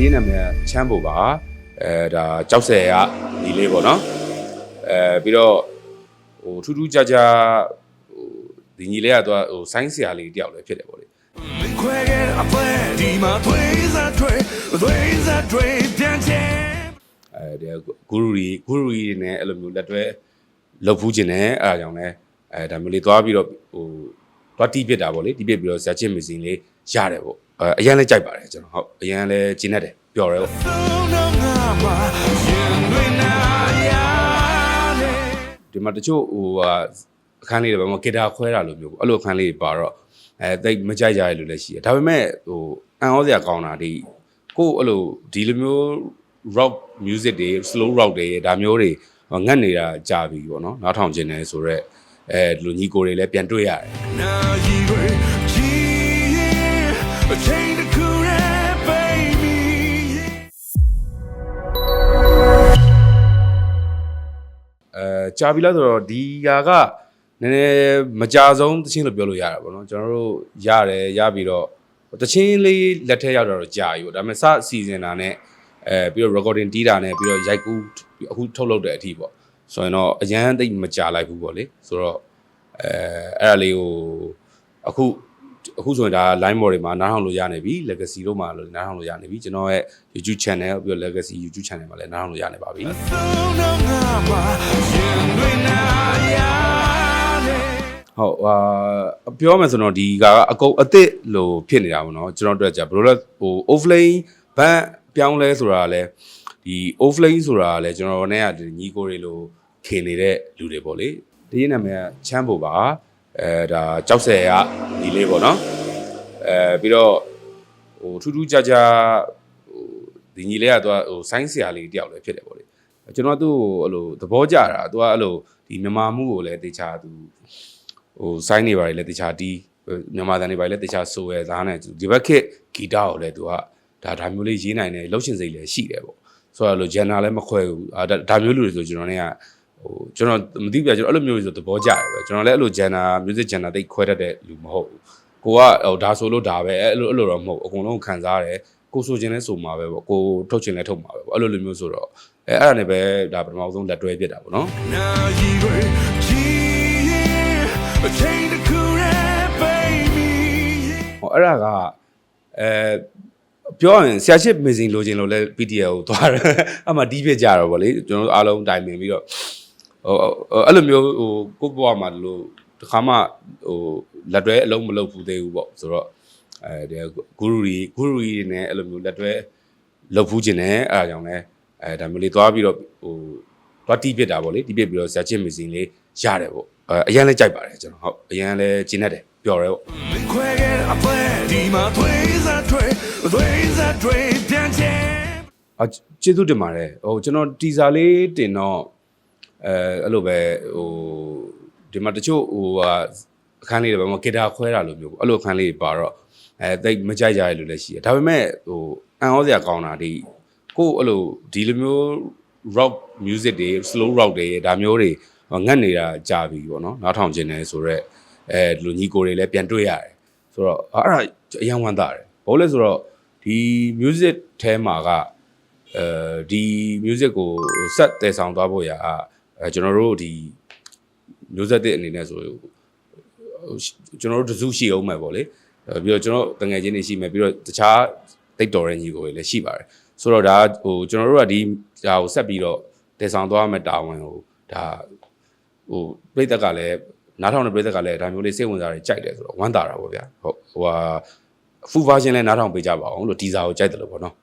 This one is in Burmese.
ဒီနာမည်ကချမ်းဖို့ပါအဲဒါကြောက်ဆယ်ကဒီလေးပေါ့နော်အဲပြီးတော့ဟိုထူးထူးခြားခြားဟိုဒီညီလေးကတော့ဟိုဆိုင်းဆရာလေးတယောက်လည်းဖြစ်တယ်ပေါ့လေခွဲခဲ့အဖွဲဒီမှာသွေးစားတွေသွေးစားတွေပြန်ချင်အဲဒီဂူရူရီဂူရူရီနဲ့အဲ့လိုမျိုးလက်တွဲလှုပ်ဖူးခြင်းနဲ့အဲ့ဒါကြောင့်လဲအဲဒါမျိုးလေးသွားပြီးတော့ဟိုသွားတီးပစ်တာပေါ့လေတီးပစ်ပြီးတော့ဇာချစ်မစင်လေးရတယ်ပေါ့ အဲအရင်လဲကြိုက်ပါတယ်ကျွန်တော်ဟုတ်အရင်လဲကျင်းတတ်တယ်ပျော်တယ်ပေါ့သုံးတော့ငါမှာရင်တွေနာရတယ်ဒီမှာတချို့ဟိုဟာအခန်းလေးတွေဘာမှဂီတာခွဲတာလို့မျိုးပေါ့အဲ့လိုအခန်းလေးတွေပါတော့အဲတိတ်မကြိုက်ကြရလို့လည်းရှိတယ်ဒါပေမဲ့ဟိုအန်ဩစရာကောင်းတာဒီကိုယ်အဲ့လိုဒီလိုမျိုး rock music တွေ slow rock တွေဒါမျိုးတွေငတ်နေတာကြာပြီပေါ့နော်နားထောင်ခြင်းတယ်ဆိုတော့အဲဒီလိုညီကိုတွေလည်းပြန်တွေ့ရတယ် ကြာပြီလားဆိုတော့ဒီဟာကနည်းနည်းမကြာဆုံးတချင်းလို့ပြောလို့ရတာပေါ့နော်ကျွန်တော်တို့ရတယ်ရပြီးတော့တချင်းလေးလက်ထက်ရောက်တော့ကြာပြီပေါ့ဒါပေမဲ့စအစီအစဉ်တာနဲ့အဲပြီးတော့ recording တီးတာနဲ့ပြီးတော့ရိုက်ကူးအခုထုတ်လုပ်တဲ့အထိပေါ့ဆိုရင်တော့အရန်သိပ်မကြာလိုက်ဘူးပေါ့လေဆိုတော့အဲအဲ့ဒါလေးကိုအခု အခုဆိုရင်ဒါ line mode တွေမှာနားထောင်လို့ရနေပြီ legacy တို့မှာလို့နားထောင်လို့ရနေပြီကျွန်တော်ရဲ့ YouTube channel ပြီးတော့ legacy YouTube channel မှာလည်းနားထောင်လို့ရနေပါပြီသုံးတော့ငါမှာရင်တွေနာရတယ်ဟုတ်ဟာပြောမယ်ဆိုတော့ဒီကာကအကုန်အစ်စ်လို့ဖြစ်နေတာပေါ့နော်ကျွန်တော်တို့ကဘယ်လိုလဲဟို offlane ဘန်ပြောင်းလဲဆိုတာလဲဒီ offlane ဆိုတာလဲကျွန်တော်နဲ့ကဒီညီကိုတွေလို့ခင်နေတဲ့လူတွေပေါ့လေဒီနာမည်ကချမ်းဖို့ပါ အဲဒါကြောက်ဆယ်ကဒီလေးပေါ့နော်အဲပြီးတော့ဟိုထူးထူးခြားခြားဟိုဒီညီလေးကတော့ဟိုဆိုင်းဆရာလေးတယောက်လည်းဖြစ်တယ်ပေါ့လေကျွန်တော်သူ့ကိုအဲ့လိုသဘောကျတာသူကအဲ့လိုဒီမြန်မာမှုကိုလည်းတေချာသူဟိုစိုင်းနေပါတယ်လည်းတခြားတီးမြန်မာတန်နေပါတယ်လည်းတခြားဆိုရဲသားနဲ့ဒီဘက်ခက်ဂီတကိုလည်းသူကဒါဒါမျိုးလေးရေးနိုင်တယ်လှုပ်ရှင်စိတ်လည်းရှိတယ်ပေါ့ဆိုတော့လို့ဂျန်နာလည်းမခွဲဘူးအာဒါဒါမျိုးလူတွေဆိုကျွန်တော်ねက ဟိုကျွန်တော်မသိပြကျွန်တော်အဲ့လိုမျိုးဆိုသဘောကျတယ်ပဲကျွန်တော်လည်းအဲ့လိုဂျန်နာ music ဂျန်နာတိတ်ခွဲတတ်တဲ့လူမဟုတ်ဘူးကိုကဟိုဒါဆိုလို့ဒါပဲအဲ့လိုအဲ့လိုတော့မဟုတ်အကုန်လုံးခံစားရတယ်ကိုဆိုခြင်းလဲဆိုမှာပဲပေါ့ကိုထုတ်ခြင်းလဲထုတ်မှာပဲပေါ့အဲ့လိုလိုမျိုးဆိုတော့အဲအဲ့ဒါနဲ့ပဲဒါပထမဆုံးလက်တွဲဖြစ်တာပေါ့နော်နာရီတွေကြည်ရင်အချိန်တစ်ခုရဲ့ baby ဟောအဲ့ဒါကအဲပြောရင်ဆရာချစ်မစင်လိုချင်လို့လဲ PTL ကိုသွားတယ်အမှတီးပြကြတော့ဗောလေကျွန်တော်တို့အားလုံးတိုင်ပင်ပြီးတော့ဟို အဲ့လိုမျိုးဟိုကိုယ့်ဘဝမှာလို့တခါမှဟိုလက်တွဲအလုံးမလုပ်ဘူးသေးဘူးပေါ့ဆိုတော့အဲဒီဂူရူရီဂူရူရီနဲ့အဲ့လိုမျိုးလက်တွဲလုပ်ဖူးခြင်းနဲ့အဲ့ဒါကြောင့်လဲအဲဒါမျိုးလေးသွားပြီးတော့ဟိုသွားတီးပြတာဗောလေတီးပြပြီးတော့ဆရာချစ်မစင်လေးရတယ်ဗောအဲအရင်လဲကြိုက်ပါတယ်ကျွန်တော်ဟုတ်အရင်လဲကျင်းတတ်တယ်ပျော်တယ်ဗောခွဲခဲ့အဖွဲဒီမှာသွေးစားတွေသွေးစားတွေပြန်ချင်အကျေးဇူးတင်ပါတယ်ဟိုကျွန်တော်တီဇာလေးတင်တော့ အဲအဲ့လိုပဲဟိုဒီမှာတချို့ဟိုဟာအခန်းလေးတွေဘာမှဂီတာခွဲတာလို့မျိုးပေါ့အဲ့လိုအခန်းလေးတွေပါတော့အဲတိတ်မကြိုက်ကြရလို့လည်းရှိတယ်ဒါပေမဲ့ဟိုအန်ဩစရာကောင်းတာဒီကိုယ်အဲ့လိုဒီလိုမျိုး rock music တွေ slow rock တွေဒါမျိုးတွေငတ်နေတာကြာပြီပေါ့နော်နားထောင်ခြင်းတယ်ဆိုတော့အဲဒီလိုညီကိုတွေလည်းပြန်တွေ့ရတယ်ဆိုတော့အဲ့ဒါအယံဝမ်းသာတယ်ဘာလို့လဲဆိုတော့ဒီ music ထဲမှာကအဲဒီ music ကိုဆက်တည်ဆောင်သွားဖို့ရာ အဲကျွန်တော်တို့ဒီမျိုးဆက်တဲ့အနေနဲ့ဆိုကျွန်တော်တို့တစုရှိအောင်မယ်ပေါ့လေအဲပြီးတော့ကျွန်တော်တငယ်ချင်းတွေရှိမယ်ပြီးတော့တခြားတိတ်တော်တဲ့ညီကိုတွေလည်းရှိပါတယ်ဆိုတော့ဒါဟိုကျွန်တော်တို့ကဒီဒါကိုဆက်ပြီးတော့တည်ဆောင်သွားမယ်တာဝန်ကိုဒါဟိုပြိသက်ကလည်းနားထောင်တဲ့ပြိသက်ကလည်းဒါမျိုးလေးစိတ်ဝင်စားတွေကြိုက်တယ်ဆိုတော့ဝမ်းသာတာပေါ့ဗျာဟုတ်ဟိုဟာ full version လည်းနားထောင်ပေးကြပါအောင်လို့ဒီဇာကိုကြိုက်တယ်လို့ပေါ့နော်